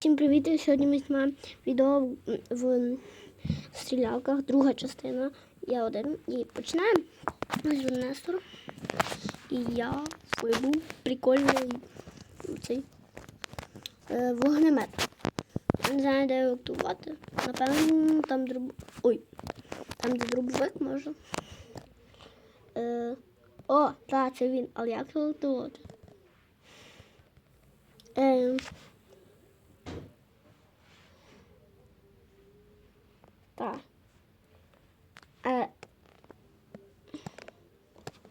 Всім привіт! Сьогодні ми знімаємо відео в- стрілялках, друга частина. Я один. І починаємо. Він Нестор. І я вибув прикольний цей е, вогнемет. Не знаю, де його актувати. Напевно, там дроб... Ой, там де дробовик може. Е, о, так, це він. Але як його актувати? Е, Так. Е,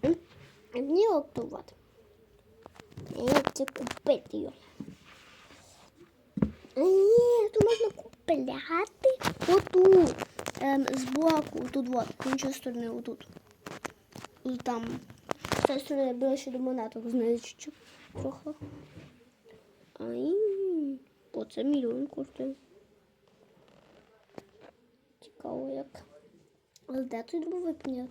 м, а мені оптувати. Це купити його? Ні, тут можна купляти отут. Ем, збоку, тут от, з іншої сторони, отут. І там. З цієї сторони ближче до монеток знизу трохи. Ай, оце мільйон коштує. Цікаво як. Але де той дробовик мені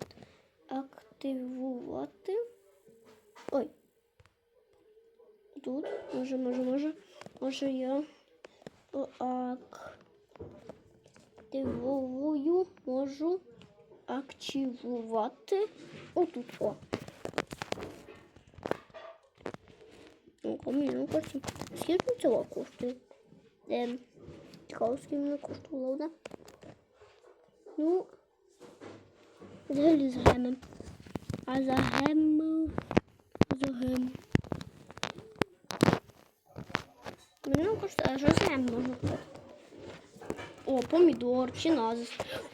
активувати? Ой. Тут. Може, може, може. Може я активую, можу активувати. Отут. О. Ну-ка, мільйон коштує. Скільки цього коштує? Ем, цікаво, скільки воно коштувало, да? Ну, взагалі з гемом. А за гем... За гем. Мені коштує, а що з гем можна купити? О.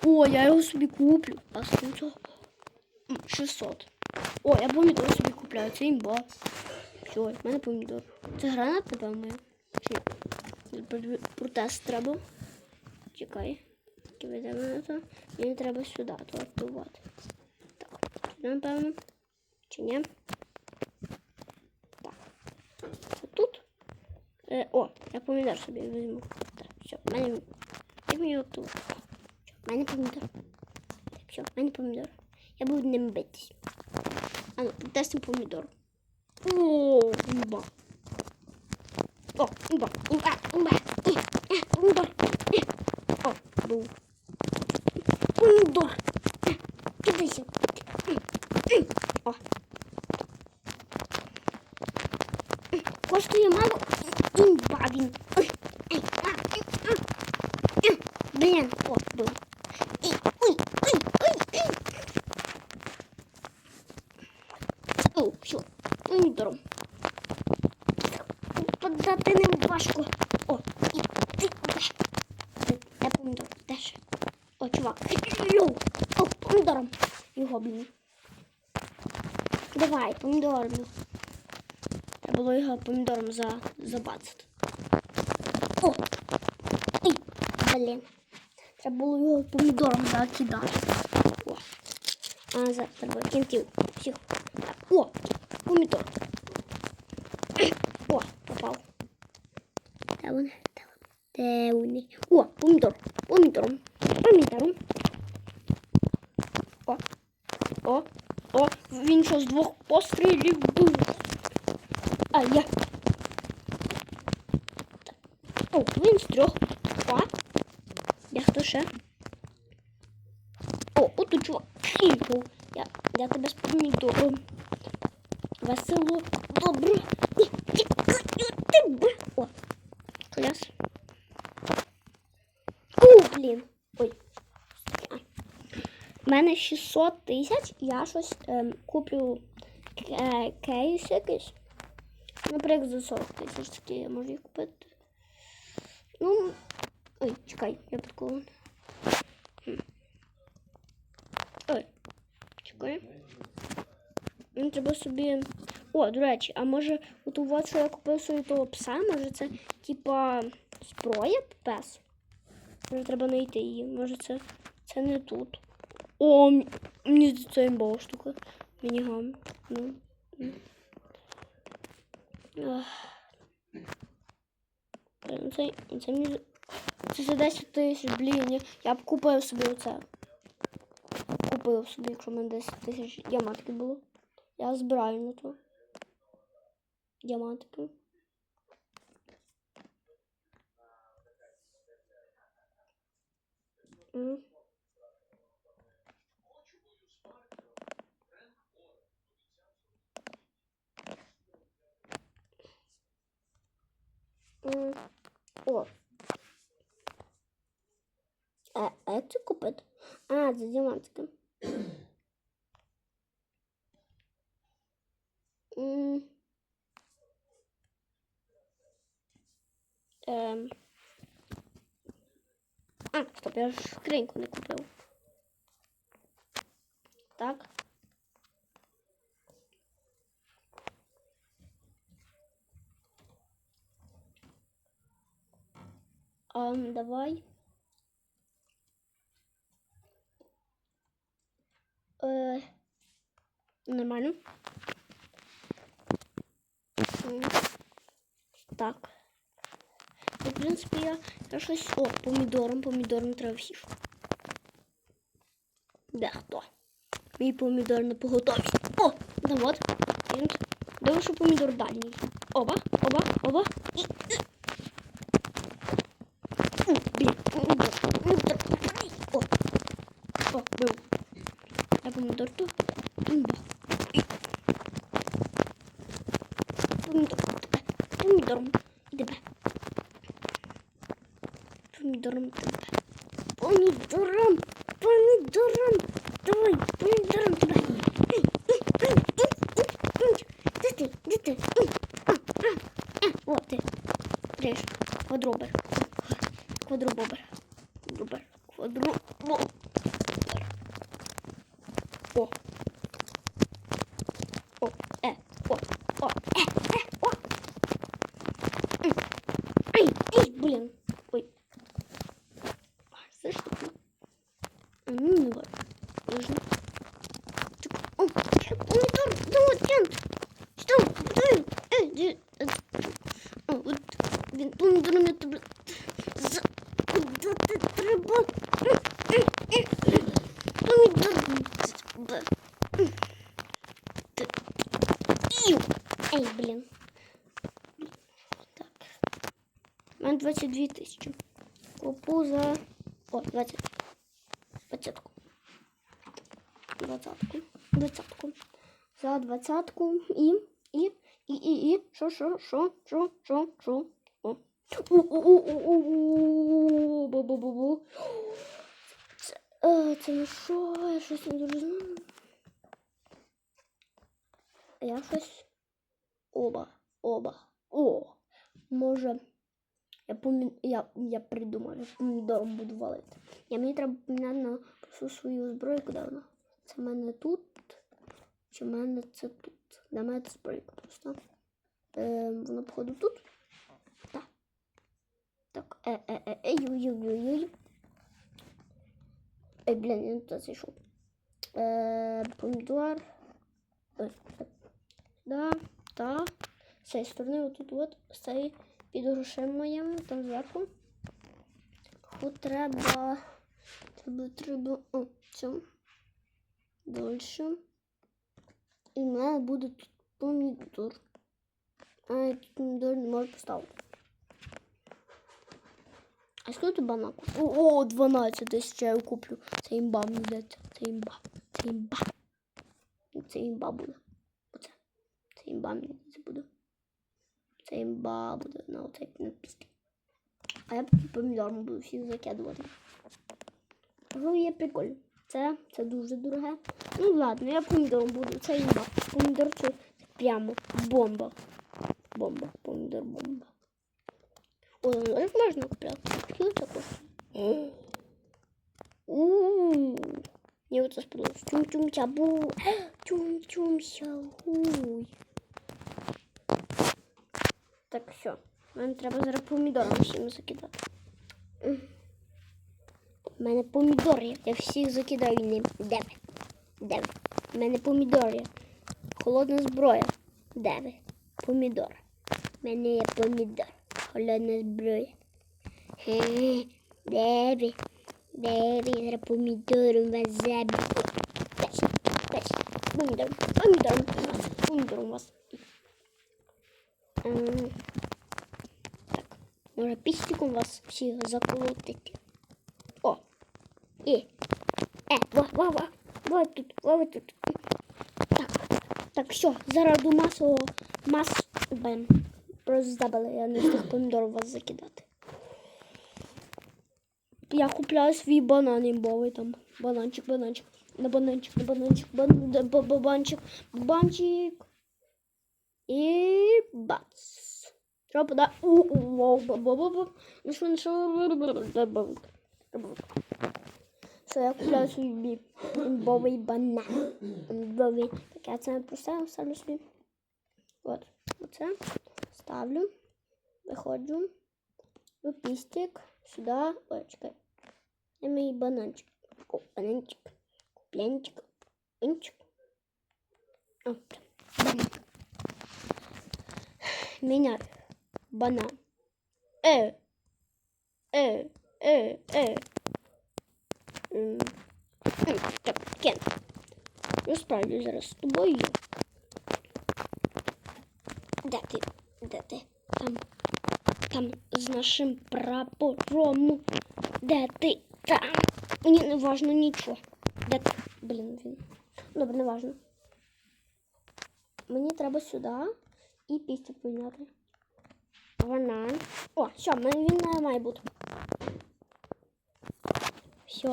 О, я його собі куплю. А скільки? 600. О, я помідор собі купляю, це імба. Все, в мене помідор. Це гранат, напевно. Чи Протест треба. Чекай. Мені треба сюди то активувати. Так, сюди, напевно. Чи ні? Так. Тут. Е, о, я помідор собі візьму. Так, все, в мене. Активувати? Все, в мене помідор. Так, все, в мене. Я буду ним битись. А ну, тестимо помідор. О, імба. О, імба. Е, е, Помідор. О, був. Помідор. Е, Кидайся. О. Коштує мало. Імба він. Ой, ей, а, е, а. Е, Блін, о, був. Ей, Ой, ой, ой, ой. О, все, помідором. Подати ним важко. О, і ти даш. Де помідор? Де? О, чувак. Йоу. О, помідором. Його, блін. Давай, помідором. Було його помідором за, забацати. О! Ей, блін. Треба було його помідором закидати. О. А, за треба кінтів. Всіх. О, помідор. О, попав. Де вони? Де вони? О, помідор. Помідором. Помідором. О. О. О. Він що двох пострілів був. А я. О, він з трьох. О. Я хто ще? О, от чувак. Я, я тебе з помідором. Весело, добре. О, кляс. О, блін. Ой. У мене 600 тисяч, я щось ем, куплю е, кейс якийсь. Наприклад, за 40 тисяч такі я можу їх купити. Ну, ой, чекай, я приколон. Ой, чекай. Мені треба собі. О, до речі, а може от у вас, що я купив собі того пса, може це типа зброя пес? Може треба знайти її. Може це, це не тут. О, мені це імбова штука. Мініган. Ну. Це, це, між... це за 10 тисяч, блін, я б купив собі оце. Купив собі, якщо в мене 10 тисяч діамантки було. Я збираю на то. Діамантки. Mm. О. А, а як це купити? А, це діамантики. М. Ем. А, стоп, я ж скриньку не купив. Так. Ам, давай. Е, нормально. Так. Ну, в принципі, я, я щось. О, помідором, помідором треба всі. ж. Де хто? Мій помідор на поготові. О, да от. Він. Думаю, що помідор дальній. Оба, оба, оба. І. і. М, Блін, помідор. Помідор. О. О. Давай, помідором тебе. Де ти? Де ти? О, ти. Ріж. Квадробер Квадробобер. Квадробер. Квадробобер. О. О, е, о, о, е, е, о. М. Ай, ай, блин. Ой. А, Слышь, что Ну, не вот. Нужно. Так, О, помидор, да вот, Кент. Что? Ты? Э, где? э, О, вот, він помідорами тебе. 22 тисячі. Купу за... О, 20. Двадцятку. Двадцятку. Двадцятку. За двадцятку і... І... І, і, і. Що, що, що, що, що, що? О. У-у-у-у-у-у. Бу-бу-бу-бу. Це, не що? Я щось не дуже знаю. Я щось... Оба. Оба. О. Може... Я, помі... я, я придумав, я помідором буду валити. Я мені треба поміняти на всю свою зброю, куди вона? Це в мене тут. Чи в мене це тут? Для мене це збройка просто. Е, вона, походу, тут. Так. Так, е, е, е, е, ю. Ей, блін, я не туди зайшов. Е, помідор. Ой, так. Да, та. З цієї сторони, отут от, з цієї під грошима моїми, там зверху. Тут треба. Треба, треба. О, цю. Дальше. І в мене буде тут помідор. А я тут помідор не можу поставити. А скільки банак? О, о, 12 десь ще я куплю. Це імба мені здається. Це імба. Це імба. Це імба буде. Оце. Це імба мені здається буде. Імба буде на оцей написки. А я помідором буду всіх закидувати. Ну, є прикольно. Це, це дуже дороге. Ну ладно, я помідором буду. Це імба. Помідор це прямо бомба. Бомба. Помідор бомба. О, як можна купляти? Це коштує? Ууу. Мені оце сподобалось. Чум-чум-чабу. Чум-чум-чагуй. Так, все. Мені треба зараз помідором всім закидати. У мене помідор. Я всіх закидаю ним. Де ви? Де ви? У мене помідор. Холодна зброя. Де ви? Помідор. У мене є помідор. Холодна зброя. Хе-хе. Де ви? Де ви? Зараз помідором вас заб'ю. Десь. Помідором. Помідором вас. Помідором вас. Так. Може пістиком вас всіх заколотити. О, І. Е, во, во, во. Во тут, во тут. Так, так, все, зараз до масового мас... Бем. Просто забыла, я не встиг помідор вас закидати. Я купляю свій банан імбовий там. Бананчик, бананчик. На бананчик, на бананчик, бан, да, ба- бабанчик, бабанчик. І бац. Треба да. У, у, вау, ба, ба, ба, ба. Ну що, ну що, я купляю свій імбовий банан. Імбовий. Так, я це просто ставлю собі. От, оце. Ставлю. Виходжу. В пістик. Сюди. Ой, чекай. Де мій бананчик? О, бананчик. Куплянчик. Банан. Міняю. Банан. Е. Е. М. М, Так, Кен. Розправлю зараз з тобою. Де ти? Де ти? Там. Там з нашим прапором. Де ти? Там. Мені не важно нічого. Де ти? Блін, він. Добре, не важно. Мені треба сюди і пістик прийняти. Банан. О, все, він має бути. Все.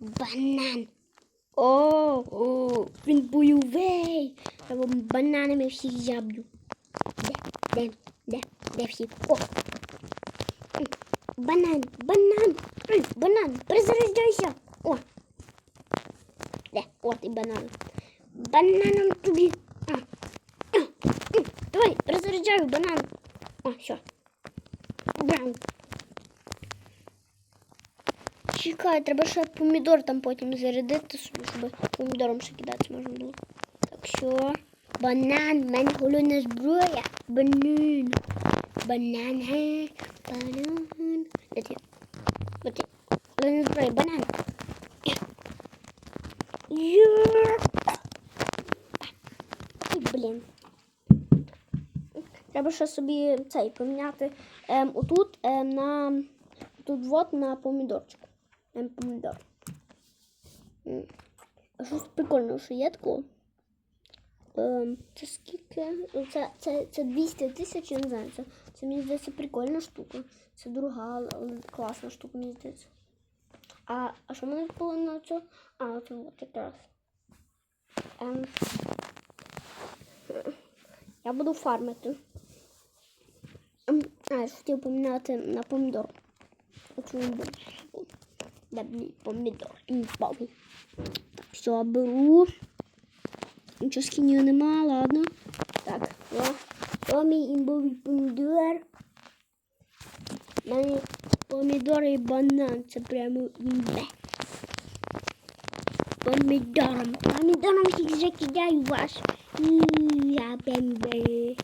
Банан. О, о, він бойовий. Я вам бананами всіх заб'ю. Де, де, де, де всі? О. Банан, банан, банан, перезаряджайся. О. Де, от і банан. Бананом тобі. Перезаряджаю банан. О, все. Браун. Чекай, треба ще помідор там потім зарядити, щоб помідором ще кидати можна було. Так що. Банан, мене головна зброя. Банан. Банан. Банан. Де ти? Де ти? Головна зброя, банан. Є. Ой, блін. Треба ще собі цей поміняти. Ем, отут ем, на тут вот на помідорчику. Ем, помідор. Щось прикольне, що є такого. Ем, це скільки? Ну, Це, це, це 200 тисяч, я не знаю. Це, це мені здається прикольна штука. Це але класна штука, мені здається. А, а що мене було на це? А, от якраз. Ем, я буду фармити. А, я ж хотів поміняти на помідор. Оцю штуку. Де мій помідор? Імбовий. Так, все, беру. Нічого скинів нема, ладно. Так, о, о мій імбовий помідор. У помідор і банан. Це прямо імбе. Помідором. Помідором всіх закидаю вас. М, Я бембе.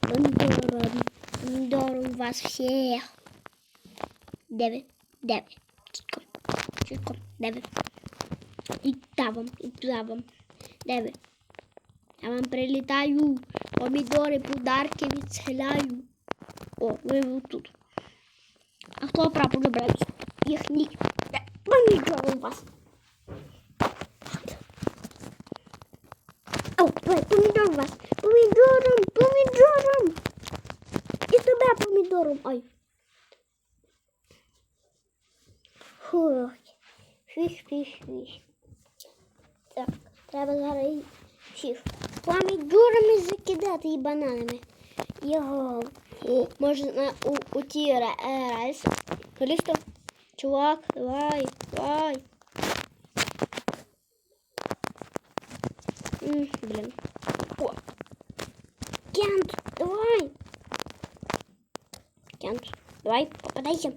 Помідором. Помідором вас всіх. Де ви? Де ви? Чітко. Чітко. Де ви? І та вам, і вам. Де ви? Я вам прилітаю. Помідори, подарки відсиляю. О, ви тут. А хто прапор забрав? Їхній. Де? Помідор у вас. О, помідор у вас. Помідором, помідором. Тебе помідором. Ай. Фіш, фіш, фіш. Так, треба зараз всіх помідорами закидати і бананами. Його. Можна у, у ті е, рельси. Лісто. Чувак, давай, давай. Блін. О. Кент, давай. Кент, давай, попадайся.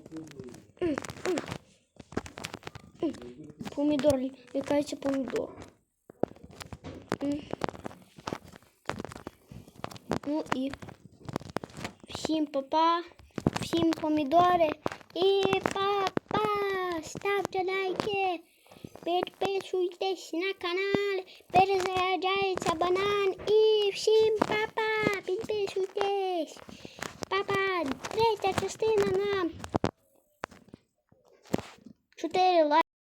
М, м. М. Помідор. Ну і всім папа, всім помідори і папа. Ставте лайки, підписуйтесь на канал, перезаряджається банан і всім папа, підписуйтесь. Папа, третя частина на коментарі, лайк.